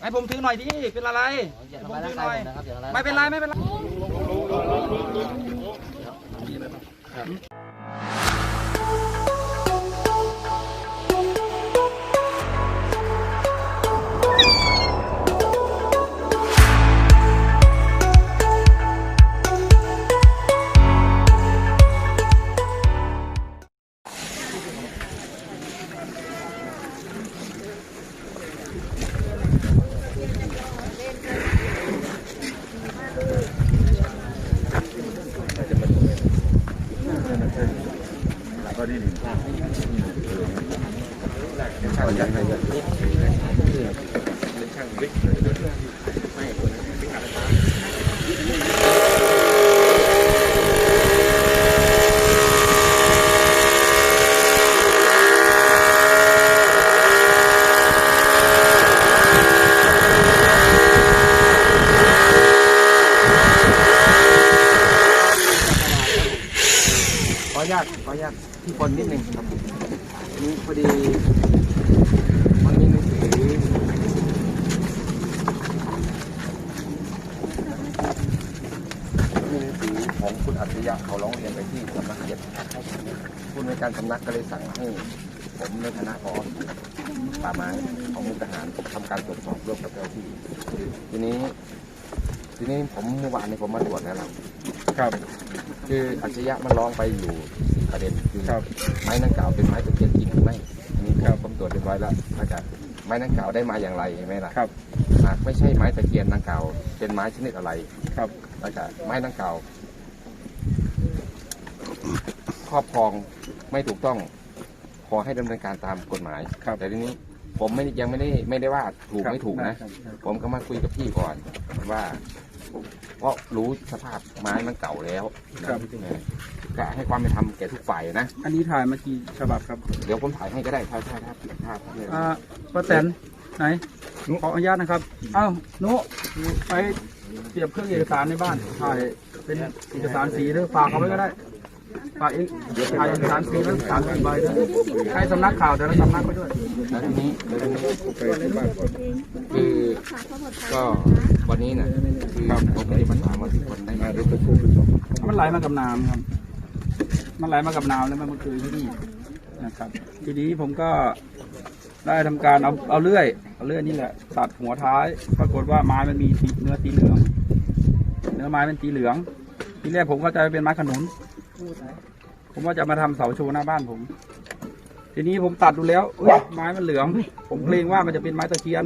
ให้ผมถือหน่อยดิเป็นอะไรอย่าให้ผมทำร้ายถืร่าองหกาน่อยยผมนะครับอย่าทำร้ายไม่เป็นไรไม่เป็นไร ขออนุญาต ขออนุญาตที่คนนิดหนึ่งครับนี่พอดีมันมีหนังสือมีหนังสือของคุณอัจฉริยะเขาร้องเรียนไปที่สำนักเขตผู้ในวยการสำนักก็เลยสั่งให้ผมในฐานะผอป่าไม้ของมุกทหารทำการตรวจสอบร่วมกับเจ้าหน้าที่ ทีนี้ ทีนี้ผมเมื่อวานนี้ผมมาตรวจแล้วครับ คืออัจฉริยะมันร้องไปอยู่สี่ประเด็นคือครับ ไม้นังกล่าวเป็นไม้ตะเคียนจริงหรือไม่อันนี้ครับผมตรวจเรียบร้อยแล้วอาจารย์ไม้นังกล่าวได้มาอย่างไรเห็นไหมล่ะครับ หากไม่ใช่ไม้ตะเคียนนังกล่าวเป็นไม้ชนิดอะไร ครับอาจารย์ไม้นังกล่าวครอบครองไม่ถูกต้องขอให้ดำเนินการตามกฎหมาย ครับแต่ทีนี้ผมไม่ยังไม่ได้ไม่ได้ว่าถูกครับไม่ถูกนะครับครับผมก็มาคุยกับพี่ก่อนว่า เพราะรู้สภาพไม้มันเก่าแล้วครับ เออก็ให้ความเป็นธรรมแก่ทุกฝ่ายนะ อันนี้ถ่ายมากี่ฉบับครับเดี๋ยวผมถ่ายให้ก็ได้ถ้าถ้าถ้าถ้าถ้าเนี่ย อ่าป้าแตนไหนขออนุญาตนะครับเอ้านุไปเตรียบเครื่องเอกสารในบ้านถ่ายเป็นเอกสารสีหรือฝากเขาไว้ก็ได้ ฝากเอกถ่ายเอกสารสีแล้วสารสีใบด้วยให้สำนักข่าวแต่ละสำนักไปด้วยแล้วทีนี้แล้วทีนี้คือก็วันนี้นะคือผมไม่ได้มาถามว่าทุกคนได้มาหรือเป็นผู้เป็นมันไหลมากับน้ำครับ มันไหลมากับน้ำแล้วมันมาเกิดที่นี่นะครับ ทีนี้ผมก็ได้ทำการเอาเอาเลื่อยเอาเลื่อยนี่แหละตัดหัวท้าย ปรากฏว่าไม้มันมีสีเนื้อสีเหลือง เนื้อไม้เป็นสีเหลือง ทีแรกผมเข้าใจว่าเป็นไม้ขนุน ผมว่าจะมาทำเสาโชว์หน้าบ้านผม ทีนี้ผมตัดดูแล้วเอ้ยไม้มันเหลือง ผมเกรงว่ามันจะเป็นไม้ตะเคียน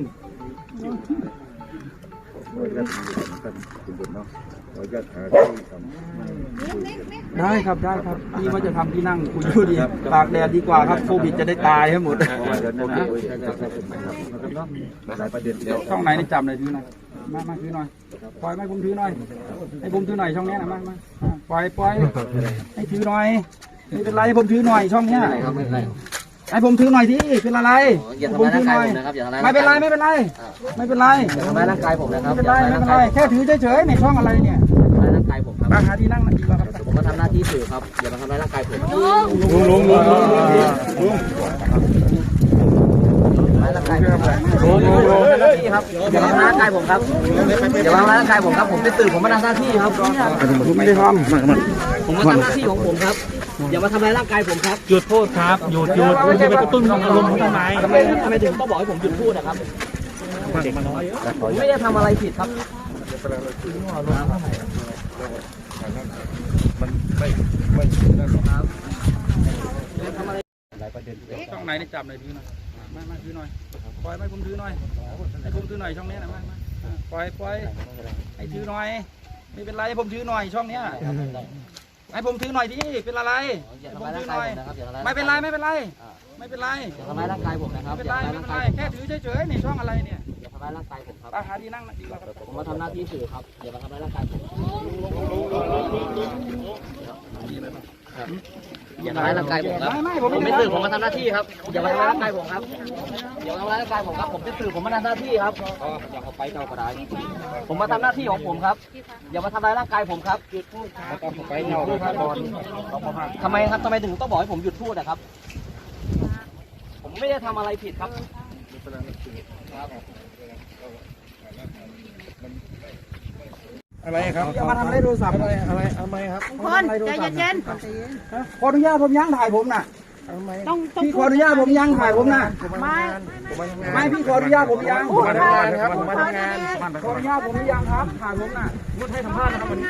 ได้ครับได้ครับพี่ว่าจะทำที่นั่งคุยดูดีตากแดดดีกว่าครับโควิดจะได้ตายให้หมดหลายประช่องไหนนี่จำเลยถือหน่อยมามาถือหน่อยปล่อยให้ผมถือหน่อยให้ผมถือหน่อยช่องนี้นะมามาอ่า ปล่อยปล่อยให้ถือหน่อยไม่เป็นไรให้ผมถือหน่อยช่องเนี้ยไม่ครับไม่เป็นไรให้ผมถือหน่อยที่เป็นอะไรอย่าให้ทำผมร้ายถืร่าองหกายน่อยผมนะครับอย่าทำร้ายไม่เป็นไรไม่เป็นไรไม่เป็นไรอย่าทำร้ายร่างกายผมนะครัไม่บเป็นไรไม่เป็นไรแค่ถือเฉยๆในช่องอะไรเนี่ยทำร้ายร่างกายผมครับมาหาที่นั่งดีกว่าครับผมมาทำหน้าที่สื่อครับอย่ามาทำร้ายร่างกายผมลุงลุงลุงลุงลุงทำร้ายร่างกายผมครับลุงลุงลุงหน้าที่ครับอย่ามาทำร้ายร่างกายผมครับอย่ามาทำร้ายร่างกายผมครับ ผมเป็นสื่อผมมาทำหน้าที่ครับไม่ได้ทผมมาทำหน้าที่ของผมครับอย่ามาทำร้ายร่างกายผมครับหยุดโทษครับหยุดหยุดคุณจะไปกระตุ้นอารมณ์ทำไมทำไมทำไมถึงต้องบอกให้ผมหยุดพูดนะครับผมไม่ได้ทำอะไรผิดครับำช่องไหนนี่จำเลยถือหน่อย มามาถือหน่อย ปล่อยให้ผมถือหน่อยให้ผมถือหน่อยช่องนี้นะมามาปล่อยปล่อยให้ถือหน่อย ไม่เป็นไรให้ผมถือหน่อยช่องเนี้ยให้ผมถือหน่อยดิเป็นอะไรให้ผมถือหน่อย ไม่เป็นไรไม่เป็นไร ไม่เป็นไรอย่าทำร้ายร่างกายผมนะครับไม่เป็นไรไม่เป็นไรแค่ถือเฉยๆในช่องอะไรเนี่ยอย่าทำร้ายร่างกายผมครับไปหาที่นั่งดีกว่าผมมาทำหน้าที่สื่อครับอย่ามาทำร้ายร่างกายผม อย่าทำร้ายร่างกายผมครับไม่ไม่ผผมมไม่เป็นได้สื่อผมมาทำหน้าที่ครับ อย่ามาทำร้ายร่างกายผมครับ อย่ามาทำร้ายร่างกายผมครับ ผมเป็นสื่อผมมาทำหน้าที่ครับอย่าเอาไปเจ้าก็ได้ผมมาทำหน้าที่ของผมครับ อย่ามาทำร้ายร่างกายผมครับหยุดพูดครับไปเงาครับบอลทำไมครับทำไมถึงต้องบอกให้ผมหยุดพูดอะครับ ผมไม่ได้ทำอะไรผิดครับ อะไรครับจะมาทำอะไรโทรศัพท์อะไรอะไรทำไมครับคนใจเย็นขออนุญาตผมยังถ่ายผมน่ะๆต้องต้องพี่ขออนุญาตผมยังถ่ายผมน่ะไม่ไม่พี่ขออนุญาตผมยังพูดมาทำงานครับผมมาทำงานขออนุญาตผมหรือยังครับถ่ายผมน่ะงดให้สัมภาษณ์นะครับวันนี้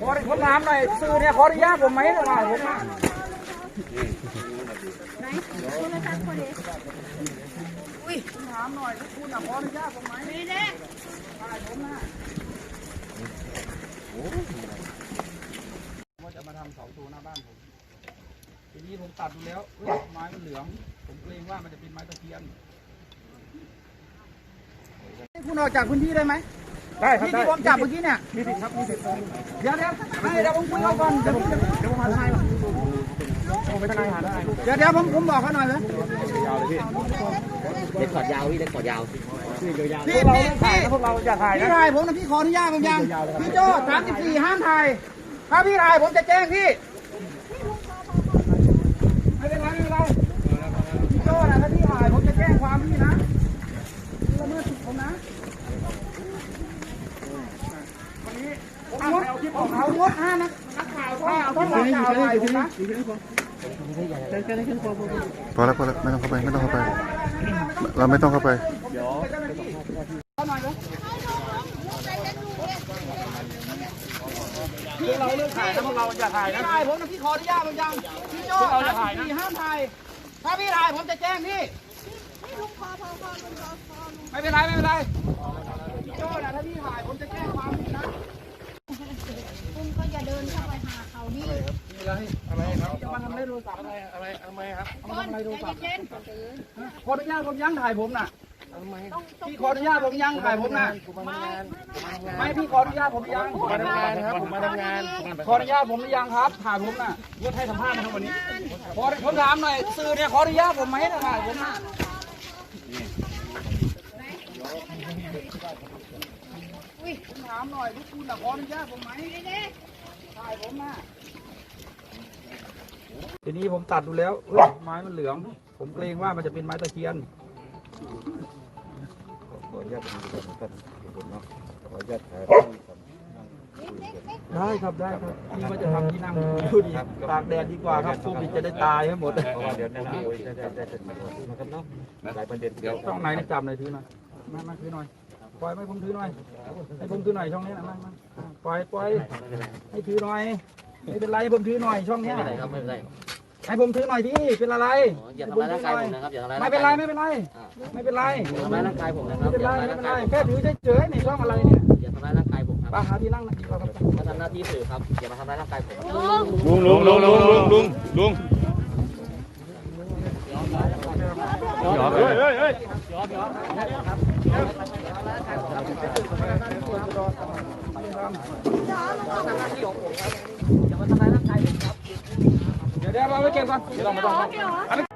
ขอผมถามหน่อยสื่อเนี่ยขออนุญาตผมไหมถ่ายผมน่ะอุ้ยถามหน่อยคุณน่ะขออนุญาตผมไหมนี่เด้ ว่าจะมาทำเสาโทหน้าบ้านผม ทีนี้ผมตัดดูแล้วเอ้ยไม้มันเหลือง ผมเกรงว่ามันจะเป็นไม้ตะเคียนให้คุณออกจากพื้นที่ได้ไหมได้ครับที่ผมจับเมื่อกี้เนี่ย มีสิทธิ์ครับมีสิทธิ์เดี๋ยวเดี๋ยวให้เดี๋ยวผมคุยเขาก่อน เดี๋ยวผมเดี๋ยวผมหาทนายก่อน เดี๋ยวเดี๋ยวผมผมบอกเขาหน่อยเลยเล็กขอดยาวพี่เล็กขอดยาวพี่พี่พี่พวกเราอย่าถ่ายพี่ถ่ายผมนะพี่ขออนุญาตผมยังพี่โจ้สามสิบสี่ห้ามถ่ายถ้าพี่ถ่ายผมจะแจ้งพี่ไม่เป็นไรไม่เป็นไรพี่โจ้นะถ้าพี่ถ่ายผมจะแจ้งความพี่นะพี่ละเมิดสิทธิ์ผมนะวันนี้ผมงดผมเอางดห้ามนะ พอแล้วพอแล้วไม่ต้องเข้าไปไม่ต้องเข้าไป เราไม่ต้องเข้าไปพี่เราเลือกถ่ายนะพวกเราอย่าถ่ายนะถ่ายผมนะพี่ขออนุญาตผมยังพี่โจ้เราจะถ่ายนะห้ามถ่ายถ้าพี่ถ่ายผมจะแจ้งพี่ไม่เป็นไรไม่เป็นไรพี่โจ้นะถ้าพี่ถ่ายผมจะแจ้งความพี่นะ คุณก็อย่าเดินเข้าไปหาเขานี่ อะไรครับจะมาทำอะไรโทรศัพท์ อะไรอะไรทำไมครับคนใจเย็นขออนุญาตผมยังถ่ายผมน่ะพี่ขออนุญาตผมยังถ่ายผมน่ะไม่พี่ขออนุญาตผมยังมาทำงานครับผมมาทำงาน ขออนุญาตผมหรือยังครับ ถ่ายผมน่ะงดให้สัมภาษณ์นะครับวันนี้ขอผมถามหน่อยสื่อเนี่ยขออนุญาตผมไหมนะถ่ายผมน่ะผมถามหน่อยทุกคุณน่ะขออนุญาตผมไหมถ่ายผมน่ะ ทีนี้ผมตัดดูแล้วเอ้ยไม้มันเหลือง ผมเกรงว่ามันจะเป็นไม้ตะเคียนขออนุญาตเป็นตัวท่านผมเนาะขออนุญาตถ่ายได้ครับได้ครับนี่ว่าจะทำที่นั่งดูดีตากแดดดีกว่าครับโควิดจะได้ตายให้หมดเพราะว่าเดี๋ยวจะคุยได้ได้ได้ได้นะครับเนาะหลายประเด็นเดี๋ยวช่องไหนนี่จับหน่อยถือหน่อยมามาถือหน่อยปล่อยให้ผมถือหน่อยให้ผมถือหน่อยช่องนี้นะมามาปล่อยปล่อยให้ถือหน่อยไม่เป็นไรให้ผมถือหน่อยช่องเนี้ยเป็นไรครับไม่เป็นไร ให้ผมถือหน่อยที่เป็นอะไรอ๋ออย่าทำร้ายร่างกายผมนะครับอย่าทำร้ายไม่ร่างเป็นกายไรไม่เป็นไรไม่เป็นไรอย่าทำร้ายร่างกายผมนะครัไม่บเป็นอไรย่าทำร้ายไม่ร่างเป็นไรกายผมแค่ถือเฉยๆในช่องอะไรเนี่ยอย่าทำร้ายร่างกายผมครับไปหาที่นั่งดีกว่าครับมาทำหน้าที่สื่อครับอย่ามาทำร้ายร่างกายผมลุงลุงลุงลุงลุงลุงลุงเฮ้ยเฮ้ยเฮ้ยอย่ามาทำร้ายร่างกายผมครับ เดี๋ยวเดี๋ยวเราไปเก็บก่อนไม่ต้องไม่ต้องอันนี้